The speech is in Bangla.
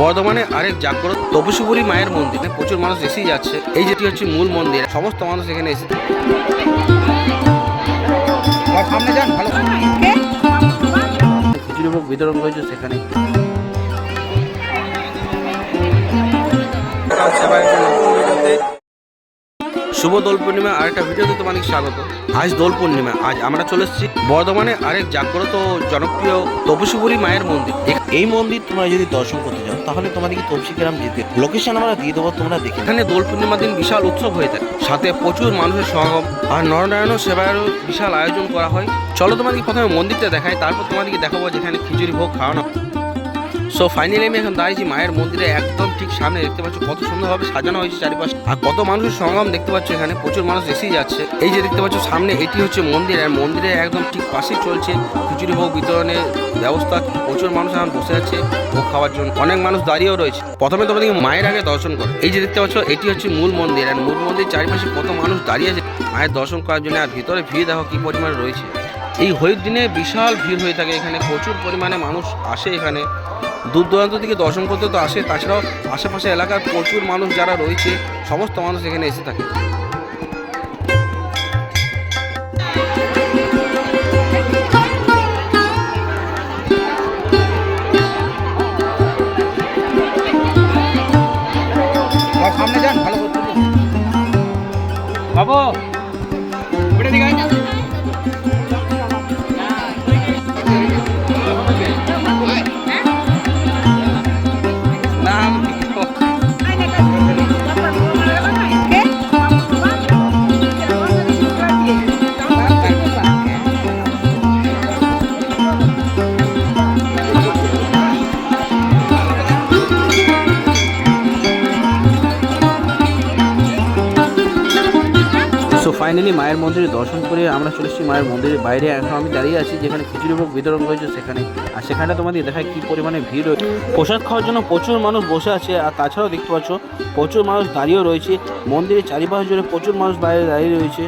বর্ধমানে আরেক জাগ্রত তপসুপুরী মায়ের মন্দির প্রচুর মানুষ এসেই যাচ্ছে। এই যেটি হচ্ছে মূল মন্দির, সমস্ত মানুষ এখানে এসে সামনে যান, ভালো খিচুড়ি ভোগ বিতরণ করেছে সেখানে। শুভ দোল পূর্ণিমা আরেকটা ভিডিওতে তোমাকে স্বাগত। আজ দোল পূর্ণিমা আজ আমরা চলে এসেছি বর্ধমানে আরেক জাগ্রত জনপ্রিয় তপসুপুরী মায়ের মন্দির। এই মন্দির তোমরা যদি দর্শন করতে যাও তাহলে তোমাদেরকে তপসি গ্রাম যেতে লোকেশন আমরা দিয়ে দেবো তোমরা দেখে এখানে দোল পূর্ণিমার দিন বিশাল উৎসব হয়ে থাকে। সাথে প্রচুর মানুষের সমাগম আর নরনারায়ণ সেবায়েরও বিশাল আয়োজন করা হয়। চলো তোমাদেরকে প্রথমে মন্দিরটা দেখাই তারপর তোমাদেরকে দেখাবো যেখানে খিচুড়ি ভোগ খাওয়ানো সো ফাইনালি আমি এখন দাঁড়িয়েছি মায়ের মন্দিরে, একদম ঠিক সামনে দেখতে পাচ্ছ কত সুন্দরভাবে সাজানো হয়েছে চারিপাশ। আর কত মানুষের সমাগম দেখতে পাচ্ছ এখানে, প্রচুর মানুষ এসেই যাচ্ছে। এই যে দেখতে পাচ্ছ সামনে, এটি হচ্ছে মন্দির, আর মন্দিরের একদম ঠিক পাশেই চলছে খিচুড়ি ভোগ বিতরণের ব্যবস্থা। প্রচুর মানুষ এখন বসে আছে ভোগ খাওয়ার জন্য। অনেক মানুষ দাঁড়িয়েও রয়েছে। প্রথমে তোমাদেরকে মায়ের আগে দর্শন করো। এই যে দেখতে পাচ্ছ, এটি হচ্ছে মূল মন্দির, আর মূল মন্দির চারিপাশে কত মানুষ দাঁড়িয়ে আছে মায়ের দর্শন করার জন্য। আর ভিতরে ভিড় দেখো কি পরিমাণে রয়েছে। এই হোলির দিনে বিশাল ভিড় হয়ে থাকে এখানে, প্রচুর পরিমাণে মানুষ আসে এখানে। দূর দূরান্ত থেকে দর্শন করতে তো আসে তাছাড়াও আশেপাশে এলাকার প্রচুর মানুষ যারা রয়েছে সমস্ত মানুষ এখানে এসে থাকে। সামনে যান ভালো বাবু ফাইনালি মায়ের মন্দিরে দর্শন করে আমরা চলে এসেছি মায়ের মন্দিরের বাইরে। এখন আমি দাঁড়িয়ে আছি যেখানে খিচুড়ি ভোগ বিতরণ হয়েছে সেখানে। আর সেখানে তোমাদের দেখায় কি পরিমাণে ভিড় রয়েছে। প্রসাদ খাওয়ার জন্য প্রচুর মানুষ বসে আছে। আর তাছাড়াও দেখতে পাচ্ছ, প্রচুর মানুষ দাঁড়িয়েও রয়েছে। মন্দিরের চারিপাশ জুড়ে প্রচুর মানুষ বাইরে দাঁড়িয়ে রয়েছে।